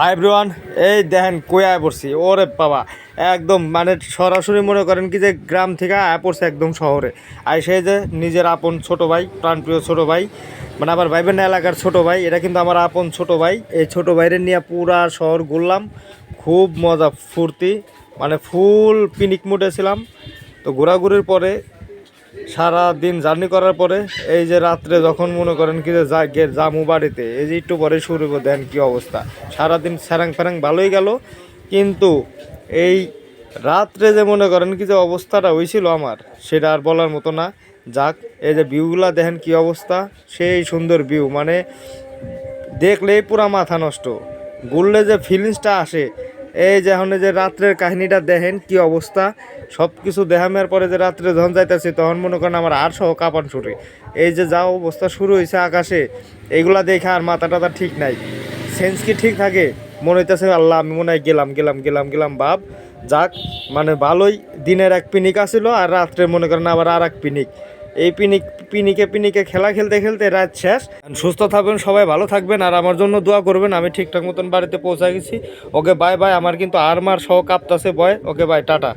High ব্রুয়ান এই দেখেন কই আয় পড়ছি। ওরে বাবা, একদম মানে সরাসরি মনে করেন কি যে গ্রাম থেকে আয় পড়ছে একদম শহরে। আর সেই যে নিজের আপন ছোট ভাই, প্রাণপ্রিয় ছোট ভাই মানে আমার ভাই বোন এলাকার ছোট ভাই, এটা কিন্তু আমার আপন ছোট ভাই। এই ছোট ভাইরে নিয়ে পুরা শহর ঘুরলাম, খুব মজা, ফুর্তি মানে ফুল পিনিক মুডে ছিলাম। তো ঘোরাঘুরির পরে সারা দিন জার্নি করার পরে এই যে রাত্রে যখন মনে করেন কি যে যা গে জামু বাড়িতে, এই যে একটু পরে শুরু দেন কি অবস্থা। সারাদিন স্যারাং ফ্যারাং ভালোই গেল, কিন্তু এই রাত্রে যে মনে করেন কি যে অবস্থাটা হয়েছিল আমার, সেটা আর বলার মতো না। যাক, এই যে ভিউগুলা দেখেন কি অবস্থা, সেই সুন্দর ভিউ মানে দেখলেই পুরা মাথা নষ্ট। ঘুরলে যে ফিলিংসটা আসে এই যে এখন যে রাত্রের কাহিনীটা দেখেন কি অবস্থা। সব কিছু দেখামের পরে যে রাত্রে যখন যাইতেছি, তখন মনে করেন আমার আর সহ কাপান শুরু এই যে যা অবস্থা শুরু হয়েছে আকাশে, এইগুলা দেখে আর মাথা টাথা ঠিক নাই। সেন্স কি ঠিক থাকে? মনে হইতেছে, আল্লাহ, আমি মনে হয় গেলাম গেলাম গেলাম গেলাম ভাব যাক মানে ভালোই। দিনের এক পিনিক আসিল আর রাত্রে মনে করেন আবার আর এক পিনিক। এই পিনিক, পিনিকে পিনিকে খেলা খেলতে খেলতে রাত শেষ। সুস্থ থাকবেন, সবাই ভালো থাকবেন, আর আমার জন্য দোয়া করবেন, আমি ঠিকঠাক মতন বাড়িতে পৌঁছা গেছি। ওকে বাই বাই আমার কিন্তু আর মার সহ কাঁপতাছে বয় ওকে বাই টাটা।